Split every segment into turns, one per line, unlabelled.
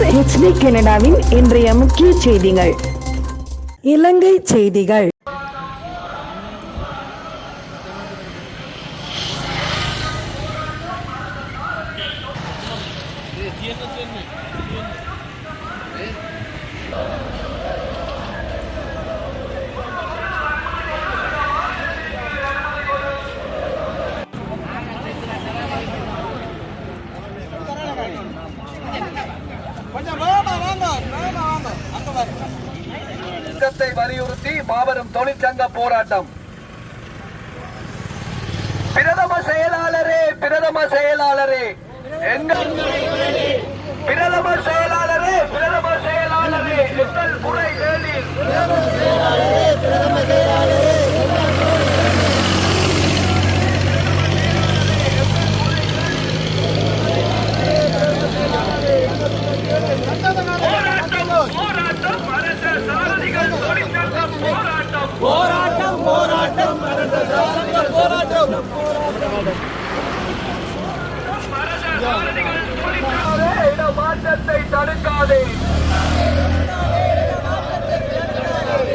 கொண்டிருப்பவர் கனடாவின் இன்றைய முக்கிய செய்திகள். இலங்கை செய்திகள்.
வலியுறுத்தி மாபெரும் தொழிற்சங்க போராட்டம். பிரதம செயலாளரே பிரதம செயலாளரே. எங்க பிரதம செயலாளரே பிரதம செயலாளரே. எங்கள் குறை கேளி. போராட்டம் போராட்டம் அரச சாரதிகள் தொழிற்சங்கம் போராட்டம் மாற்றத்தை தடுக்காதே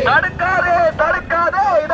தடுக்காதே தடுக்காதே இட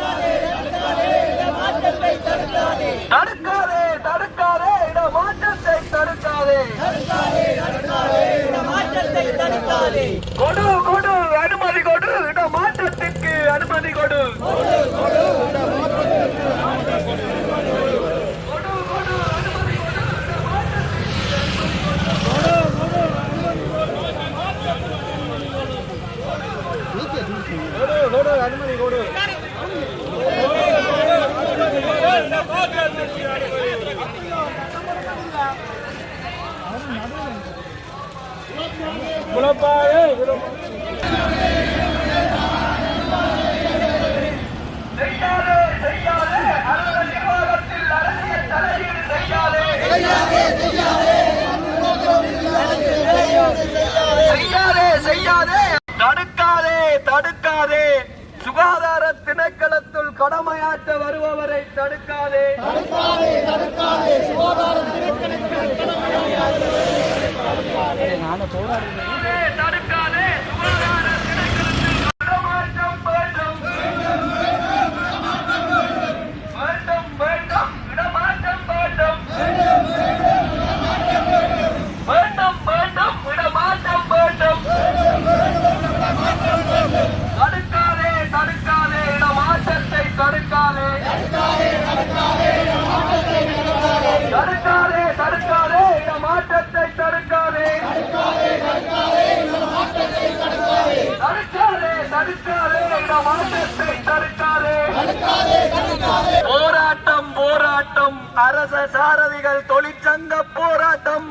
மாற்றத்தை தடுக்காதே தடுக்காதே தடுக்காதே இட மாற்றத்தை தடுக்காதே கொடு கொடு அனுமதி கொடு இட மாற்றத்திற்கு அனுமதி கொடு கொடு கொடு அனுமதி கொடு இட மாற்றத்திற்கு செய்யாதே செய்யாதே அரச நிர்வாகத்தில் அரசியல் தலையீடு செய்யாதே. செய்யாதே செய்யாதே. தடுக்காதே தடுக்காதே. சுகாதார திணைக்களத்துள் கடமையாற்ற நானும் தடுக்காதே தடுக்காதே சுகாதார திணைக்களத்தில் இடமாற்றம் வேண்டும் வேண்டும் வேண்டும் இடமாற்றம் வேண்டும் வேண்டும் வேண்டும் இடமாற்றம் வேண்டும் தடுக்காதே தடுக்காதே இடமாற்றத்தை தடுக்காதே தடுக்காதே தடுக்காதே இடமாற்றத்தை தடுக்காதே தடுக்காதே தடுக்காதே தடுக்காதே போராட்டம் போராட்டம். அரச சாரதிகள் தொழிற்சங்க போராட்டம்.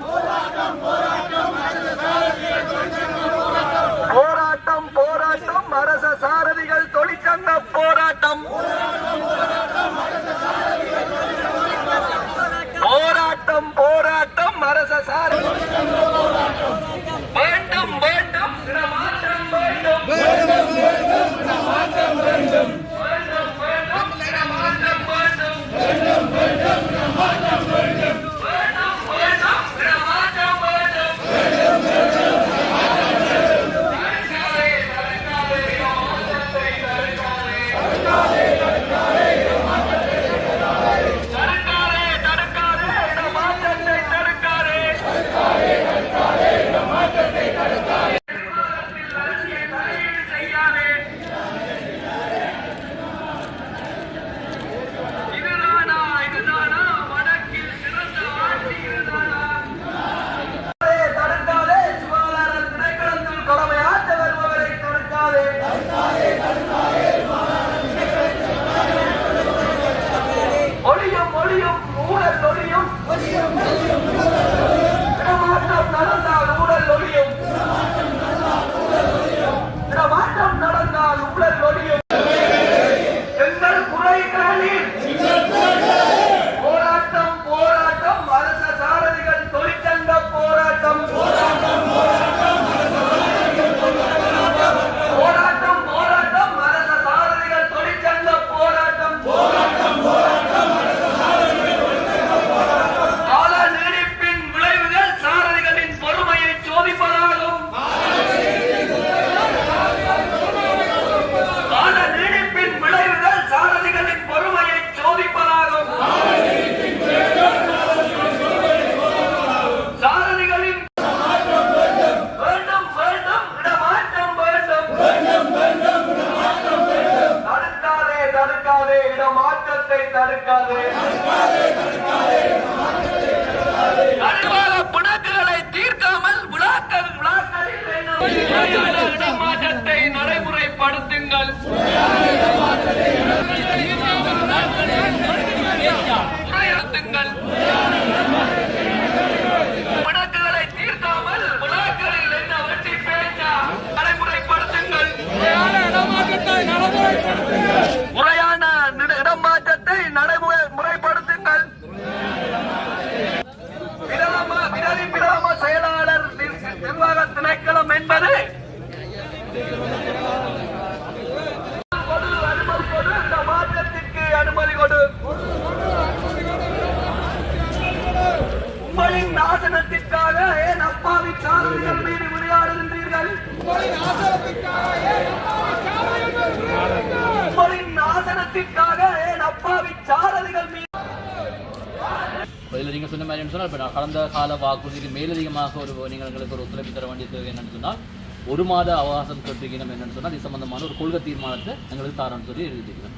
உங்களின் நாசனத்திற்காக ஏன் அப்பாவி சாரதிகள் மீது விளையாடுகின்றீர்கள்? உங்களின் நாசனத்திற்காக ஏன் அப்பாவி சாரதிகள் மீது
இதில் நீங்கள் சொன்ன மாதிரி சொன்னால் இப்போ நான் கடந்த கால வாக்குறுதிக்கு மேலதிகமாக ஒரு நீங்கள் எங்களுக்கு ஒரு ஒத்துழைப்பு தர வேண்டிய தேவை என்னன்னு சொன்னால் ஒரு மாத அவகாசம் கேட்டிருக்கணும் என்னன்னு சொன்னால் இது சம்பந்தமான ஒரு கொள்கை தீர்மானத்தை எங்களுக்கு தாரன்னு சொல்லி எழுதிக்கிறேன்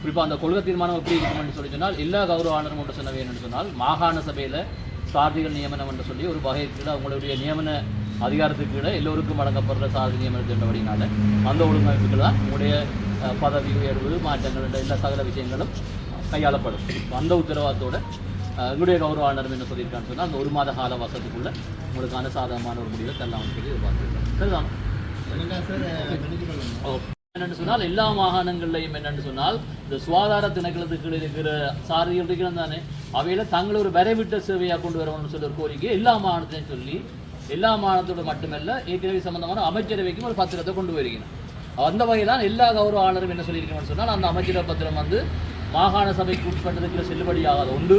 குறிப்பாக அந்த கொள்கை தீர்மானம் எப்படி இருக்கும்னு சொல்லி சொன்னால் எல்லா கௌரவ ஆனரும் ஒன்று சொன்னவை என்னன்னு சொன்னால் மாகாண சபையில் சாரதிகள் நியமனம் என்று சொல்லி ஒரு வகை கீழே அவங்களுடைய நியமன அதிகாரத்துக்கு கீழே எல்லோருக்கும் வழங்கப்படுற நியமனத்தை என்றபடினால அந்த ஒழுங்கமைப்புகள் தான் உங்களுடைய பதவி உயர்வு மாற்றங்கள் என்ற எல்லா சகல விஷயங்களும் கையாளப்படும். அந்த உத்தரவாதத்தோட எங்களுடைய கௌரவ ஆனர் என்ன சொல்லியிருக்கான்னு சொன்னால் அந்த ஒரு மாத கால வசத்துக்குள்ள உங்களுக்கான சாதகமான ஒரு முடிவை தரலாம்னு சொல்லி எதிர்பார்த்துருக்கோம் சரிதான். என்னன்னு சொன்னால் எல்லா மாகாணங்கள்லையும் என்னன்னு சொன்னால் இந்த சுகாதார திணைக்களத்துக்கு இருக்கிற சாரதிகள் இருக்கிறோம் தானே? அவையில தங்களை ஒரு வரைவிட்ட சேவையா கொண்டு வரணும்னு சொல்லி ஒரு கோரிக்கை எல்லா மாகாணத்திலையும் சொல்லி எல்லா மாகாணத்தோட மட்டுமல்ல ஏற்கனவே சம்பந்தமான அமைச்சரவைக்கும் ஒரு பத்திரத்தை கொண்டு வருகிறோம் அந்த வகையில் தான் எல்லா கௌரவ ஆளுநரும் என்ன சொல்லியிருக்கணும்னு சொன்னால் அந்த அமைச்சரவை பத்திரம் வந்து மாகாண சபைக்கு உட்பட்டதுக்கு செல்லுபடியாகாது. உண்டு.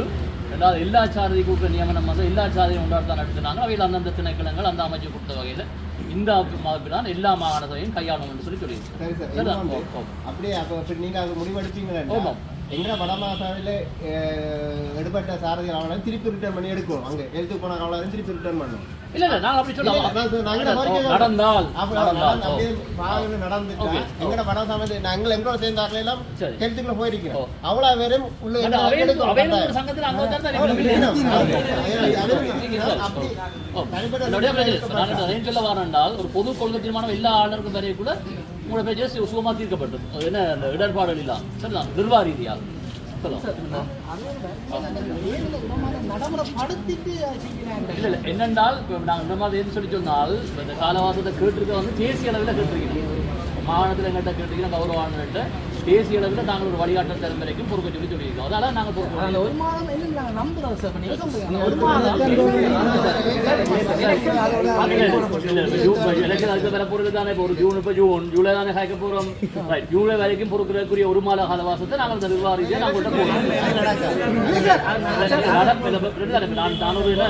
ரெண்டாவது எல்லா சாரதி கூட்ட நியமனம் வந்து எல்லா சாரதியும் உண்டாடுதான் நடத்தினாங்க அவையில் அந்தந்த திணைக்களங்கள் அந்த அமைச்சர் கொடுத்த வகையில் இந்த அமைப்பினால் எல்லா மாகாண சபையும் கையாளணும் என்று சொல்லி ஓ.
அப்படியே அப்போ அப்படி நீங்க அது முடிவெடுப்பீங்களா
ஆமாம்.
எங்க வடமாசாவில எடுபட்ட சாரதி அவனை திருப்பி ரிட்டர்ன் பண்ணி எடுக்கும் அங்க எழுத்து போன அவளை திருப்பி ரிட்டர்ன் பண்ணும்
இல்ல இல்ல நாங்க அப்படி சொல்லலாம். நடந்தால்.
அப்படியே நடந்துட்டா, எங்களோட சேர்ந்த ஆட்கள் எல்லாம். ஹெல்த்துக்குள்ள போயிருக்கோம்
ஓ.
அவ்வளவு பேரும் உள்ள எங்களை
ஒரு. சங்கத்தில் அங்க.
தனிப்பட்ட
சொல்ல பொது கொள்கை தீர்மானம் எல்லா ஆளுநருக்கும் வரைய கூட உங்களோட பேச்சு சு- சுகமா தீர்க்கப்பட்டது. அது என்ன அந்த இடர்பாடுகள் இல்லா? சரிதான் நிர்வாக ரீதியாக சொல்லுங்க இல்ல இல்ல. என்னென்றால் நாங்கள் இந்த மாதிரி சொல்லி சொன்னால் இந்த காலவாசத்தை கேட்டிருக்க வந்து தேசிய அளவில் கேட்டிருக்கீங்க மாகாணத்தில் எங்கள்கிட்ட கேட்டிருக்கீங்க கௌரவ ஆளுநர்கிட்ட தேசிய அளவில் நாங்கள் ஒரு வழிகாட்டல் தலைமுறைக்கும் பொறுப்பை சொல்லி சொல்லியிருக்கோம் அதனால நாங்கள் பொறுப்பு
அந்த ஒரு மாதம் என்ன சார் ஒரு மாதம்
ஒரு ஜூன் இப்ப ஜூன் ஜூலை தானே ஹேக்க போறோம் Right. ஜூலை வரைக்கும் பொறுக்கிறதுக்குரிய ஒரு மாத காலவாசத்தை நாங்கள் இந்த நிர்வாக ரீதியாக நாங்கள் நான் என்ன,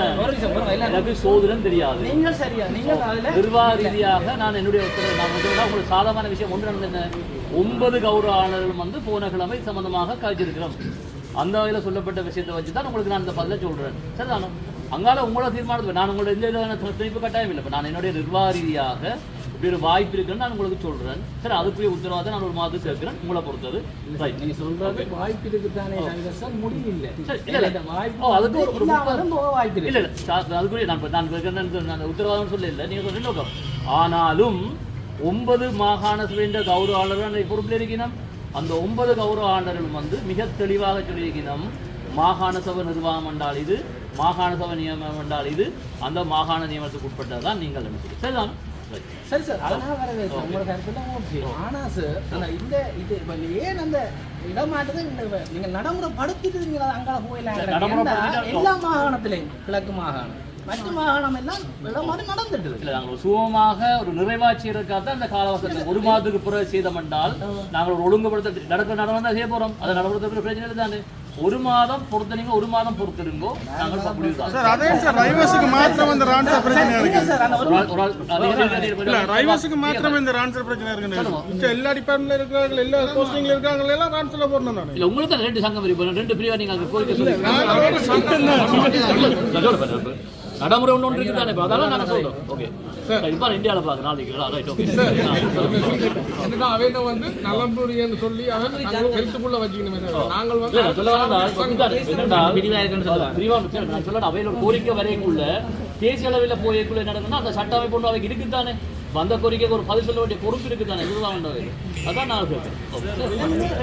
எனக்கு சோதனம் தெரியாது
நீங்கள் சரியா நீங்கள் அதுல
நிர்வாக ரீதியாக நான் என்னுடைய நான் உங்களுக்கு விஷயம் ஒன்று நடந்தது என்ன ஒன்பது கௌரவ ஆளுநர்கள் வந்து போன கிழமை சம்பந்தமாக காய்ச்சிருக்கிறோம். அந்த வகையில் சொல்லப்பட்ட விஷயத்தை வச்சு தான் உங்களுக்கு நான் இந்த பதில சொல்றேன். சரிதானோ? அங்கால உங்களோட தீர்மானத்தை நான் உங்களோட எந்த விதமான திணிப்பு கட்டாயம் இல்லை. இப்போ நான் என்னுடைய நிர்வாக ரீதியாக இப்படி ஒரு வாய்ப்பு இருக்குன்னு நான் உங்களுக்கு சொல்றேன். சரி அதுக்குரிய உத்தரவாதம் நான் ஒரு மாதம் சேர்க்கிறேன் உங்களை பொறுத்தது. ரைட்
நீ சொல்றது வாய்ப்பு இருக்குதானே தவிர சார் முடிவு இல்ல
சரி, இல்ல, இல்ல.
வாய்ப்பு
ஓ, அதுக்கு ஒரு-
வாய்ப்பு
இல்ல இல்ல. அதுக்குரிய நான் நான் நான் உத்தரவாதம் சொல்ல இல்லை நீங்க சொல்ற நோக்கம் ஆனாலும் ஒன்பது மாகாண சபையின் கௌரவாளர்கள் பொறுப்பில் இருக்கணும். அந்த ஒன்பது கௌரவ ஆண்டர்கள் வந்து மிக தெளிவாக சொல்லியிருக்கணும் மாகாண சபை நிர்வாகம் என்றால் இது மாகாண சபை நியமனம் என்றால் இது அந்த மாகாண நியமனத்துக்கு உட்பட்டது தான் நீங்கள் சொல்லி சரிதான்.
சரி. சார் அதனால வரவே சார். உங்களோட கருத்துல ஓகே. சார் இந்த இது ஏன் அந்த இடமாட்டது இந்த நீங்க நடைமுறைப்படுத்திட்டு போயிடலாம்.
நடைமுறைப்படுத்திட்டா-
எல்லா மாகாணத்திலையும் கிழக்கு மாகாணம். மற்ற மாகாணம் எல்லாம் இடமாறு நடந்துட்டு
இல்ல நாங்கள் சுகமாக ஒரு நிறைவாட்சியருக்காக தான் இந்த காலவசத்தை ஒரு மாதத்துக்கு பிறகு செய்தோம் என்றால் நாங்கள் ஒரு ஒழுங்குபடுத்த நடக்க நடவடிக்கை செய்ய போறோம் அதை பிரச்சனை தானே ஒரு மாதம் பொறுத்தனீங்க ஒரு மாதம் பொறுத்திருங்கோ நாங்கள்
ரைவர்ஸுக்கு மாத்திரம் இந்த ரான்சர் பிரச்சனை இருக்கு
அந்த
ரைவர்ஸுக்கு மாத்திரம் இந்த ரான்சர் பிரச்சனை இருக்கு எல்லா டிபார்ட்மெண்ட்ல இருக்கிறாங்க எல்லா போஸ்டிங்ல இருக்காங்க எல்லாம் ரான்சர்ல போடணும்
இல்ல உங்களுக்கு ரெண்டு சங்கம் இருக்கு ரெண்டு பிரிவா நீங்க அங்க கோரிக்கை சொல்லி நடைமுறை ஒன்று இருக்கு தானே அதெல்லாம் நாங்கள் சொல்றோம். ஓகே இப்போ இந்தியாவில் பார்க்க நாளைக்கு ரைட் ஓகே
என்னன்னா அவையில வந்து நலம்புரியன்னு சொல்லி அவன் ஹெல்த்துக்குள்ள வச்சுக்கணும் நாங்கள்
இல்ல, நான் சொல்ல வரேன் என்னடா? பிரிவா நான் சொல்ல அவையில கோரிக்கை வரைக்குள்ள தேசிய அளவில் போயக்குள்ள நடக்கணும்னா அந்த சட்ட அமைப்பு ஒன்று அவைக்கு இருக்குதானே? வந்த கோரிக்கைக்கு ஒரு பதில் சொல்ல வேண்டிய பொறுப்பு இருக்குதானே? இதுதான் வேண்டாம் அதான் நான் கேட்கிறேன்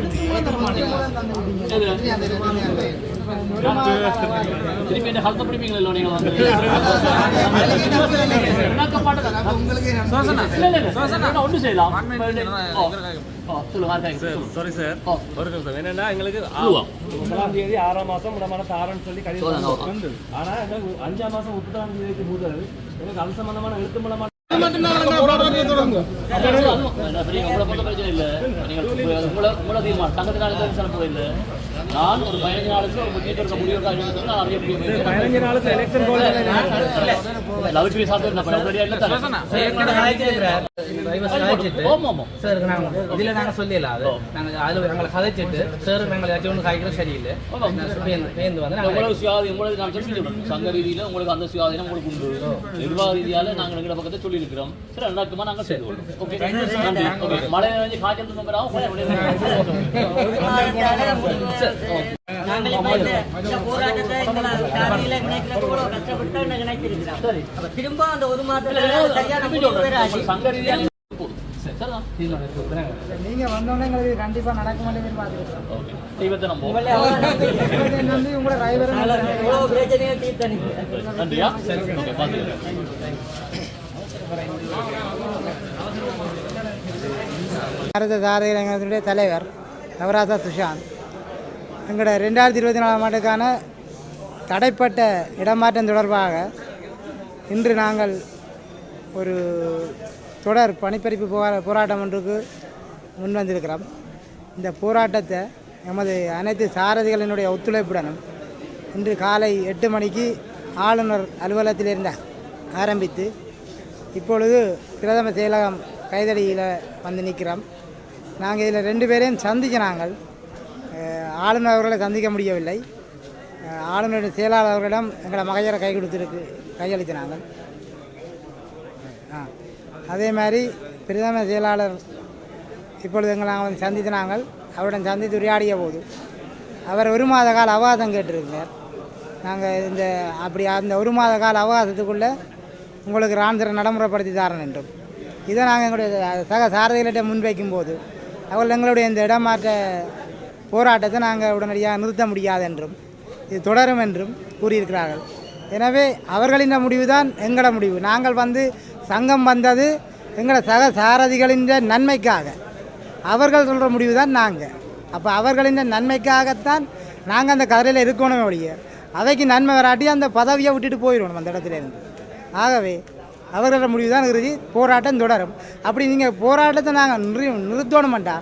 திருப்பி என்ன ஹல்த்த பிடிப்பீங்களா இல்லை நீங்க வந்து? செய்யலாம்.
சாரி. சார்
ஓ,
ஒரு நிமிஷம் என்னன்னா எங்களுக்கு. முதலாம் தேதி ஆறாம் மாசம் இடமான தாரன்னு சொல்லி ஆனா அஞ்சாம் மாசம் முப்பதாம் தேதிக்கு முதல் எனக்கு அது சம்பந்தமான எழுத்து மூலமா
உங்களை பொறுத்த பிரச்சனை இல்ல. நான் ஒரு பதினஞ்சு நாளுக்கு ஒரு முன்னேற்ற இருக்க முடிவு நான் அறிய
பதினஞ்சு நாளுக்கு எலெக்ஷன்
சாப்பிட்டு நான் இல்லை
சார் இதுல நாங்க அது. நாங்க அதுல எங்களை கதைச்சிட்டு சார் ஏதாச்சும் ஒன்று காய்க்கிற சரியில்லை. பேருந்து வந்து
எவ்வளவு சுயாதீனம் உங்களுக்கு நான் சொல்லிக்கிறோம் சங்க ரீதியில உங்களுக்கு அந்த சுயாதீனம் உங்களுக்கு உண்டு. நிர்வாக ரீதியால நாங்கள் எங்க பக்கத்தை சொல்லி இருக்கிறோம் சரி நடக்குமா நாங்கள் செய்து கொள்வோம் ஓகே நன்றி. ஓகே மழை காய்ச்சல்
நாங்கள் இப்ப இந்த இந்த போராட்டத்தை எங்களை சாதியில இணைக்கிறதுக்கு இவ்வளவு கஷ்டப்பட்டு நினைச்சிருக்கிறோம். அப்ப திரும்ப அந்த ஒரு மாசத்துல சரியான முடிவு வராது.
சங்க ரீதியால போதும் சரிதான்
நீங்க வந்தோடனே எங்களுக்கு கண்டிப்பா நடக்க மாட்டேங்குது பாத்துக்கிறோம்
ஓகே. தெய்வத்தை நம்புவோம்
உங்களை அவ்வளவு
நம்பி உங்களோட டிரைவர்
இவ்வளவு பிரச்சனையை தீர்த்தனீங்க.
நன்றியா? ஓகே பார்த்துக்கிறேன்
பாரத தாரக இளைஞர்களுடைய தலைவர் நவராசா துஷாந்த். எங்களோட ரெண்டாயிரத்தி இருபத்தி நாலாம் ஆண்டுக்கான தடைப்பட்ட இடமாற்றம் தொடர்பாக இன்று நாங்கள் ஒரு தொடர் பணிப்பறிப்பு போரா போராட்டம் ஒன்றுக்கு முன் வந்திருக்கிறோம் இந்த போராட்டத்தை எமது அனைத்து சாரதிகளினுடைய ஒத்துழைப்புடனும் இன்று காலை எட்டு மணிக்கு ஆளுநர் அலுவலகத்திலிருந்து ஆரம்பித்து இப்பொழுது பிரதம செயலகம் கைதடியில் வந்து நிற்கிறோம் நாங்கள் இதில் ரெண்டு பேரையும் சந்திக்க நாங்கள் ஆளுநர் அவர்களை சந்திக்க முடியவில்லை. ஆளுநருடைய செயலாளர் அவர்களிடம் எங்களை மகையரை கை கொடுத்துருக்கு கையளித்தினாங்க ஆ அதே மாதிரி பிரதம செயலாளர் இப்பொழுது எங்களை நாங்கள் வந்து சந்தித்தினாங்க. அவருடன் சந்தித்து உரையாடிய போது அவர் ஒரு மாத கால அவகாசம் கேட்டிருக்கிறார். நாங்கள் இந்த அப்படி அந்த ஒரு மாத கால அவகாசத்துக்குள்ளே உங்களுக்கு ரான்சரை நடைமுறைப்படுத்தி தரேன் என்றும். இதை நாங்கள் எங்களுடைய சக சாரதிகளிட்ட முன்வைக்கும் போது அவர்கள் எங்களுடைய இந்த இடமாற்ற போராட்டத்தை நாங்கள் உடனடியாக நிறுத்த முடியாது என்றும் இது தொடரும் என்றும் கூறியிருக்கிறார்கள். எனவே அவர்களின் முடிவு தான் எங்களோட முடிவு. நாங்கள் வந்து சங்கம் வந்தது எங்களோட சக சாரதிகளின் நன்மைக்காக. அவர்கள் சொல்கிற முடிவு தான் நாங்கள் அப்போ அவர்களின் நன்மைக்காகத்தான் நாங்கள் அந்த கதையில் இருக்கணும் ஒழிய அவைக்கு நன்மை வராட்டி அந்த பதவியை விட்டுட்டு போயிடணும் அந்த இடத்துலேருந்து. ஆகவே அவர்களோட முடிவு தான் இறுதி. போராட்டம் தொடரும். அப்படி நீங்கள் போராட்டத்தை நாங்கள் நிறு நிறுத்தணுமெண்டா?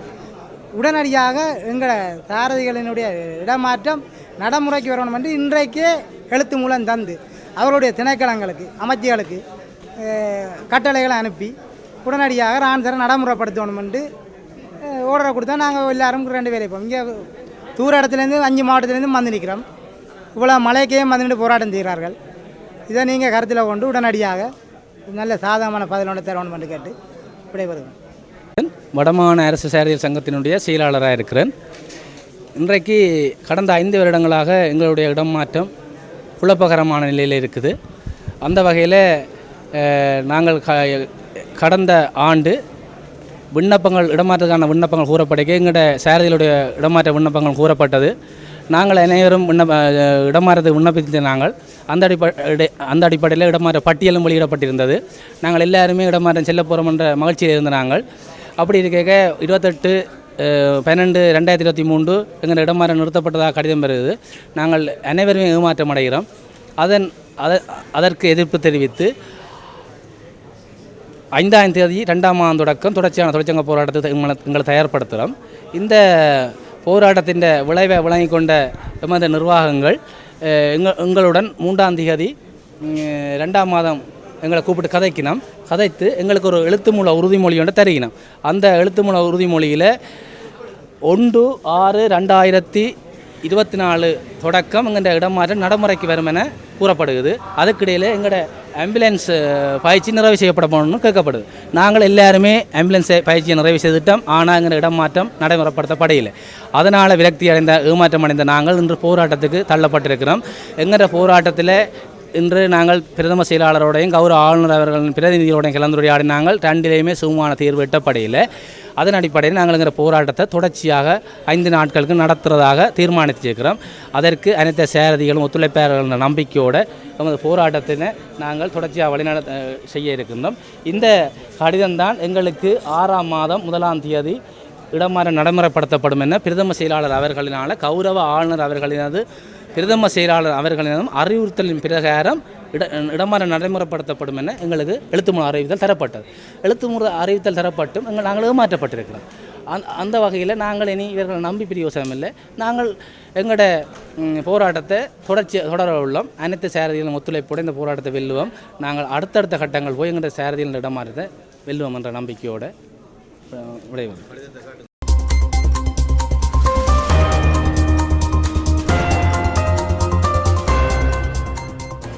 உடனடியாக எங்களை சாரதிகளினுடைய இடமாற்றம் நடைமுறைக்கு வரணும் என்று இன்றைக்கே எழுத்து மூலம் தந்து அவருடைய திணைக்களங்களுக்கு அமைச்சிகளுக்கு கட்டளைகளை அனுப்பி உடனடியாக ரான்சரை நடைமுறைப்படுத்தணும் என்று ஓர்டரை கொடுத்தா நாங்கள் எல்லாரும் ரெண்டு பேர் இப்போ இங்கே தூர இடத்துலேருந்து அஞ்சு மாவட்டத்துலேருந்து வந்து நிற்கிறோம் இவ்வளோ மலைக்கே வந்துட்டு போராட்டம் செய்கிறார்கள். இதை நீங்கள் கருத்தில் கொண்டு உடனடியாக நல்ல சாதகமான பதிலொன்று தரணும் என்று கேட்டு விடைபெறுகிறேன்
வடமாகாண அரசு சாரதியல் சங்கத்தினுடைய செயலாளராக இருக்கிறேன். இன்றைக்கு கடந்த ஐந்து வருடங்களாக எங்களுடைய இடம் மாற்றம் குழப்பகரமான நிலையில் இருக்குது. அந்த வகையில் நாங்கள் க கடந்த ஆண்டு விண்ணப்பங்கள் இடமாற்றத்துக்கான விண்ணப்பங்கள் கூறப்படைக்க எங்களுடைய சாரதியுடைய இடமாற்ற விண்ணப்பங்கள் கூறப்பட்டது. நாங்கள் அனைவரும் விண்ணப்ப அஹ், இடமாற்றத்துக்கு விண்ணப்பித்த நாங்கள். அந்த அடிப்படை அந்த அடிப்படையில் இடமாற்ற பட்டியலும் வெளியிடப்பட்டிருந்தது. நாங்கள் எல்லாருமே இடமாற்றம் செல்ல போகிறோம் என்ற மகிழ்ச்சியில் இருந்த நாங்கள். அப்படி இருக்க இருபத்தெட்டு பன்னெண்டு ரெண்டாயிரத்தி இருபத்தி மூன்று எங்கள் இடமாற நிறுத்தப்பட்டதாக கடிதம் பெறுகிறது நாங்கள் அனைவருமே ஏமாற்றம் அடைகிறோம். அதன் அத அதற்கு எதிர்ப்பு தெரிவித்து ஐந்தாம் தேதி ரெண்டாம் மாதம் தொடக்கம் தொடர்ச்சியான தொழிற்சங்க போராட்டத்தை எங்களை எங்களை தயார்படுத்துகிறோம். இந்த போராட்டத்தின் விளைவை விளங்கி கொண்ட எமது நிர்வாகங்கள் எங்க எங்களுடன் மூன்றாம் தேதி ரெண்டாம் மாதம் எங்களை கூப்பிட்டு கதைக்கினோம் கதைத்து எங்களுக்கு ஒரு எழுத்து மூல உறுதிமொழி ஒன்று தருகினோம் அந்த எழுத்து மூல உறுதிமொழியில் ஒன்று ஆறு ரெண்டாயிரத்தி இருபத்தி நாலு தொடக்கம் எங்கள் இடமாற்றம் நடைமுறைக்கு வரும் என கூறப்படுகிறது. அதுக்கிடையில் எங்களோட ஆம்புலன்ஸ் பயிற்சி நிறைவு செய்யப்பட போகணும்னு கேட்கப்படுது. நாங்கள் எல்லாருமே ஆம்புலன்ஸ் பயிற்சியை நிறைவு செய்துட்டோம். ஆனால் எங்கள் இடமாற்றம் நடைமுறைப்படுத்தப்படையில்லை அதனால் விரக்தி அடைந்த ஏமாற்றம் அடைந்த நாங்கள் இன்று போராட்டத்துக்கு தள்ளப்பட்டிருக்கிறோம். எங்களோட போராட்டத்தில் இன்று நாங்கள் பிரதம செயலாளரோடையும் கௌரவ ஆளுநர் அவர்களின் பிரதிநிதிகளோடையும் கலந்துரையாடி நாங்கள் ரெண்டிலையுமே சுகமான தீர்வு எட்டப்படையில். அதன் அடிப்படையில் நாங்கள் போராட்டத்தை தொடர்ச்சியாக ஐந்து நாட்களுக்கு நடத்துகிறதாக தீர்மானித்திருக்கிறோம். அதற்கு அனைத்து சேரதிகளும் ஒத்துழைப்பாளர்கள் நம்பிக்கையோடு நமது போராட்டத்தினை நாங்கள் தொடர்ச்சியாக வழிநட செய்ய இருக்கின்றோம். இந்த கடிதம்தான் எங்களுக்கு ஆறாம் மாதம் முதலாம் தேதி இடமாற நடைமுறைப்படுத்தப்படும் என பிரதம செயலாளர் அவர்களினால் கௌரவ ஆளுநர் அவர்களினது பிரதம செயலாளர் அவர்களிடம் அறிவுறுத்தலின் பிரகாரம் இட இடமாற நடைமுறைப்படுத்தப்படும் என எங்களுக்கு எழுத்துமுறை அறிவித்தல் தரப்பட்டது. எழுத்துமுறை அறிவித்தல் தரப்பட்டும் எங்கள் நாங்கள் ஏமாற்றப்பட்டிருக்கிறோம். அந் அந்த வகையில் நாங்கள் இனி இவர்களை நம்பி பிரியோசனம் இல்லை. நாங்கள் எங்களோட போராட்டத்தை தொடர்ச்சி தொடர உள்ளோம். அனைத்து சாரதிகளும் ஒத்துழைப்போடு இந்த போராட்டத்தை வெல்லுவோம். நாங்கள் அடுத்தடுத்த கட்டங்கள் போய் எங்களோட சாரதிகளின் இடமாறதை வெல்லுவோம் என்ற நம்பிக்கையோடு அஹ்,